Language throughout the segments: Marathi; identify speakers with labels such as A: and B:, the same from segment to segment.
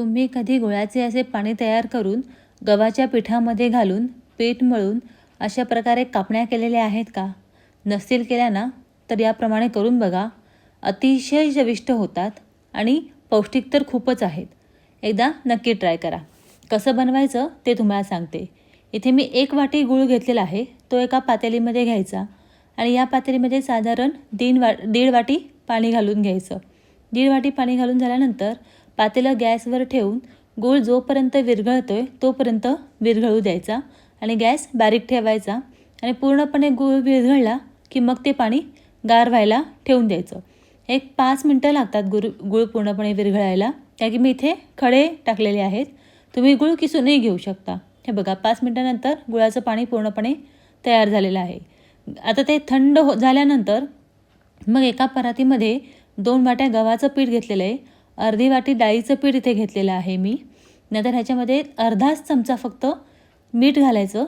A: तुम्ही कधी गुळाचे असे पाणी तयार करून गव्हाच्या पिठामध्ये घालून पीठ मळून अशा प्रकारे कापण्या केलेल्या आहेत का? नसतील केल्या ना? तर याप्रमाणे करून बघा. अतिशय चविष्ट होतात आणि पौष्टिक तर खूपच आहेत. एकदा नक्की ट्राय करा. कसं बनवायचं ते तुम्हाला सांगते. इथे मी एक वाटी गूळ घेतलेला आहे. तो एका पातेलीमध्ये घ्यायचा आणि या पातेलीमध्ये साधारण दीड वा दीड वाटी पाणी घालून घ्यायचं. दीड वाटी पाणी घालून झाल्यानंतर पातेलं गॅसवर ठेवून गूळ जोपर्यंत विरघळतो आहे तोपर्यंत विरघळू द्यायचा आणि गॅस बारीक ठेवायचा आणि पूर्णपणे गूळ विरघळला की मग ते पाणी गार व्हायला ठेवून द्यायचं. एक पाच मिनटं लागतात गुरु गूळ पूर्णपणे विरघळायला. कारण की मी इथे खडे टाकलेले आहेत. तुम्ही गूळ किसूनही घेऊ शकता. हे बघा पाच मिनटानंतर गुळाचं पाणी पूर्णपणे तयार झालेलं आहे. आता ते थंड हो झाल्यानंतर मग एका परातीमध्ये दोन वाट्या गव्हाचं पीठ घेतलेलं आहे. अर्धी वाटी डाळीचं पीठ इथे घेतलेलं आहे मी. नंतर ह्याच्यामध्ये अर्धाच चमचा फक्त मीठ घालायचं.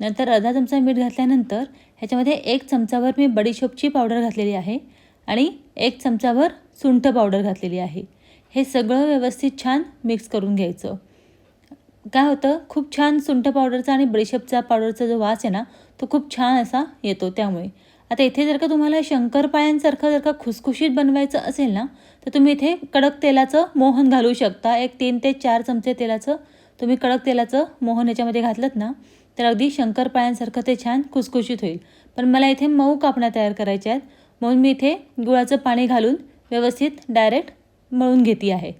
A: नंतर अर्धा चमचा मीठ घातल्यानंतर ह्याच्यामध्ये एक चमचावर मी बडीशोपची पावडर घातलेली आहे आणि एक चमचावर सुंठ पावडर घातलेली आहे. हे सगळं व्यवस्थित छान मिक्स करून घ्यायचं. काय होतं? खूप छान सुंठ पावडरचा आणि बडीशेपचा पावडरचा जो वास आहे ना तो खूप छान असा येतो त्यामुळे. आता इथे जर का तुम्हाला शंकरपाळ्यांसारखं जर का खुसखुशीत बनवायचं असेल ना तर तुम्ही इथे कडक तेलाचं मोहन घालू शकता. एक तीन ते चार चमचे तेलाचं तुम्ही कडक तेलाचं मोहन याच्यामध्ये घातलं ना तर अगदी शंकरपाळ्यांसारखं ते छान खुसखुशीत होईल. पण मला इथे मऊ कापण्या तयार करायच्या आहेत म्हणून मी इथे गुळाचं पाणी घालून व्यवस्थित डायरेक्ट मळून घेते आहे.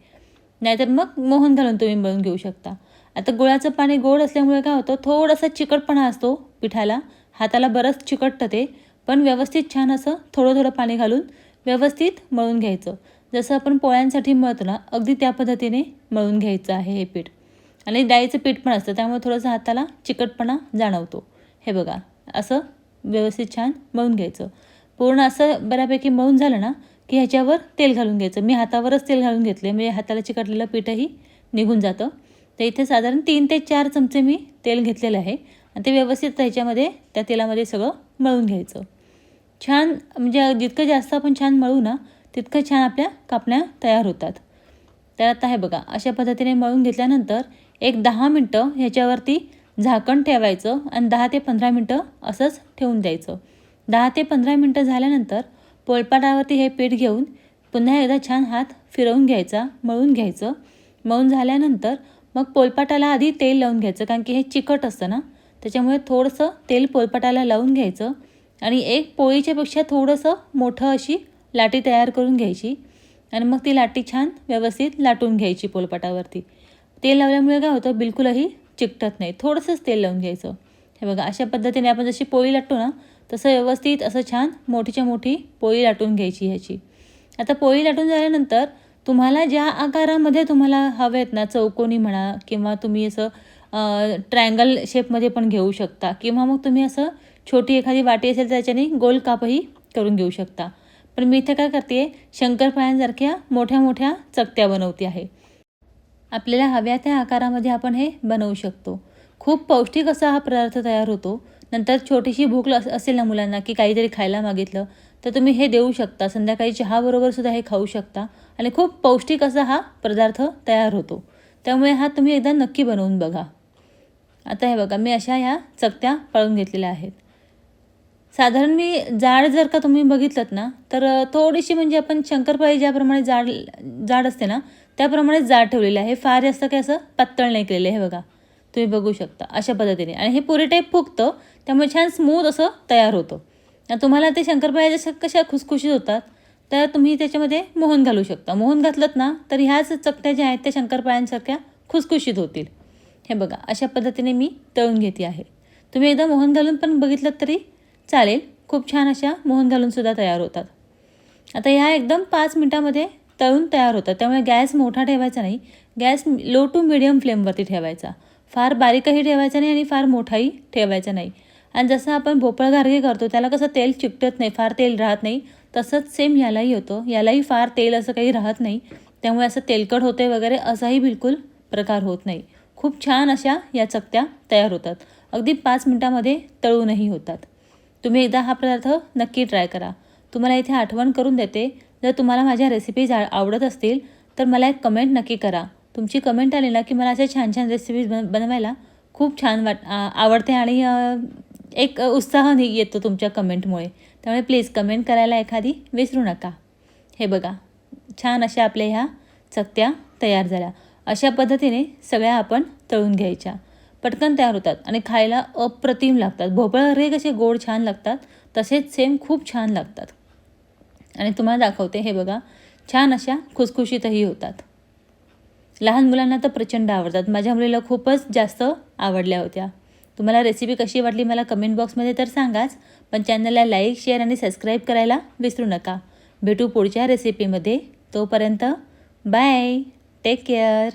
A: नाहीतर मग मोहन घालून तुम्ही मळून घेऊ शकता. आता गुळाचं पाणी गोड असल्यामुळे काय होतं थोडासा चिकटपणा असतो पिठाला. हाताला बरंच चिकटतं ते. पण व्यवस्थित छान असं थोडं थोडं पाणी घालून व्यवस्थित मळून घ्यायचं. जसं आपण पोळ्यांसाठी मळतो ना अगदी त्या पद्धतीने मळून घ्यायचं आहे हे पीठ. आणि डाळीचं पीठ पण असतं त्यामुळे थोडंसं हाताला चिकटपणा जाणवतो. हे बघा असं व्यवस्थित छान मळून घ्यायचं. पूर्ण असं बऱ्यापैकी मळून झालं ना की ह्याच्यावर तेल घालून घ्यायचं. मी हातावरच तेल घालून घेतले म्हणजे हाताला चिकटलेलं पीठही निघून जातं. तर इथे साधारण तीन ते चार चमचे मी तेल घेतलेलं आहे. आणि ते व्यवस्थित ह्याच्यामध्ये त्या तेलामध्ये सगळं मळून घ्यायचं. छान म्हणजे जितकं जास्त आपण छान मळू ना तितकं छान आपल्या कापण्या तयार होतात. तर आता हे बघा अशा पद्धतीने मळून घेतल्यानंतर एक दहा मिनटं ह्याच्यावरती झाकण ठेवायचं आणि दहा ते पंधरा मिनटं असंच ठेवून द्यायचं. दहा ते पंधरा मिनटं झाल्यानंतर पोळपाटावरती हे पीठ घेऊन पुन्हा एकदा छान हात फिरवून घ्यायचा मळून घ्यायचं. मळून झाल्यानंतर मग पोलपाटाला आधी तेल लावून घ्यायचं कारण की हे चिकट असतं ना त्याच्यामुळे थोडंसं तेल पोलपाटाला लावून घ्यायचं. आणि एक पोळीच्यापेक्षा थोडंसं मोठं अशी लाटी तयार करून घ्यायची. आणि मग ती लाटी छान व्यवस्थित लाटून घ्यायची पोलपाटावरती. तेल लावल्यामुळे काय होतं बिलकुलही चिकटत नाही. थोडंसंच तेल लावून घ्यायचं. हे बघा अशा पद्धतीने आपण जशी पोळी लाटतो ना तसं व्यवस्थित असं छान मोठीच्या मोठी पोळी लाटून घ्यायची ह्याची. आता पोळी लाटून झाल्यानंतर तुम्हाला ज्या आकारामध्ये तुम्हाला हवे आहेत ना चौकोनी म्हणा किंवा तुम्ही असं ट्रायंगल शेपमध्ये पण घेऊ शकता. किंवा मग तुम्ही असं छोटी एखादी वाटी असेल तर त्याच्याने गोल कापही करून घेऊ शकता. पण मी इथे काय करते शंकरपाळ्यांसारख्या मोठ्या मोठ्या चकत्या बनवते आहे. आपल्याला हव्या त्या आकारामध्ये आपण हे बनवू शकतो. खूप पौष्टिक असा हा पदार्थ तयार होतो. नंतर छोटीशी भूक असेल ना मुलांना की काहीतरी खायला मागितलं तर तुम्ही हे देऊ शकता. संध्याकाळी चहाबरोबर सुद्धा हे खाऊ शकता. आणि खूप पौष्टिक असा हा पदार्थ तयार होतो. त्यामुळे हा तुम्ही एकदा नक्की बनवून बघा. आता हे बघा मी अशा ह्या चकत्या पळून घेतलेल्या आहेत. साधारण मी जाड जर का तुम्ही बघितलं ना तर थोडीशी म्हणजे आपण शंकरपाळी ज्याप्रमाणे जाड जाड असते ना त्याप्रमाणे जाड ठेवलेलं आहे. फार जास्त काय असं पातळ नाही केलेलं हे बघा. तुम्ही बघू शकता अशा पद्धतीने. आणि हे पुरे टाईप फुगतं त्यामुळे छान स्मूथ असं तयार होतं. तुम्हाला ते शंकरपाळ्या जशा कशा खुसखुशीत होतात तर तुम्ही त्याच्यामध्ये मोहन घालू शकता. मोहन घातलं ना तर ह्याच चकट्या ज्या आहेत त्या शंकरपाळ्यांसारख्या खुसखुशीत होतील. हे बघा अशा पद्धतीने मी तळून घेते आहे. तुम्ही एकदा मोहन घालून पण बघितलं तरी चालेल. खूप छान अशा मोहन घालूनसुद्धा तयार होतात. आता ह्या एकदम पाच मिनटामध्ये तळून तयार होतात. त्यामुळे गॅस मोठा ठेवायचा नाही. गॅस लो टू मिडियम फ्लेमवरती ठेवायचा. फार बारीकही ठेवायचा नाही आणि फार मोठाही ठेवायचा नाही. आणि जसं आपण भोपळ घारगे करतो त्याला कसं तेल चिकटत नाही फार तेल राहत नाही. तसंच सेम यालाही होतो. यालाही फार तेल असं काही राहत नाही. त्यामुळे असं तेलकट होते वगैरे असाही बिलकुल प्रकार होत नाही. खूप छान अशा या चकत्या तयार होतात. अगदी पाच मिनटामध्ये तळूनही होतात. तुम्ही एकदा हा पदार्थ नक्की ट्राय करा. तुम्हाला इथे आठवण करून देते. जर तुम्हाला माझ्या रेसिपीज आवडत असतील तर मला एक कमेंट नक्की करा. तुमची कमेंट आली ना की मला अशा छान छान रेसिपीज बन बनवायला खूप छान वाट आवडते आणि एक उत्साह नि येतो तुमच्या कमेंटमुळे त्यामुळे प्लीज कमेंट करायला एखादी विसरू नका. हे बघा छान अशा आपल्या ह्या चकत्या तयार झाल्या. अशा पद्धतीने सगळ्या आपण तळून घ्यायच्या. पटकन तयार होतात आणि खायला अप्रतिम लागतात. भोपळा रे कसे गोड छान लागतात तसेच सेम खूप छान लागतात. आणि तुम्हाला दाखवते हे बघा छान अशा खुसखुशीतही होतात. लहान मुलांना तर प्रचंड आवडतात. माझ्या मुलीला खूपच जास्त आवडल्या होत्या. तुम्हाला रेसिपी कशी वाटली मला कमेंट बॉक्समध्ये तर सांगाच पण चॅनलला लाईक शेअर आणि सबस्क्राईब करायला विसरू नका. भेटू पुढच्या रेसिपीमध्ये तोपर्यंत बाय टेक केअर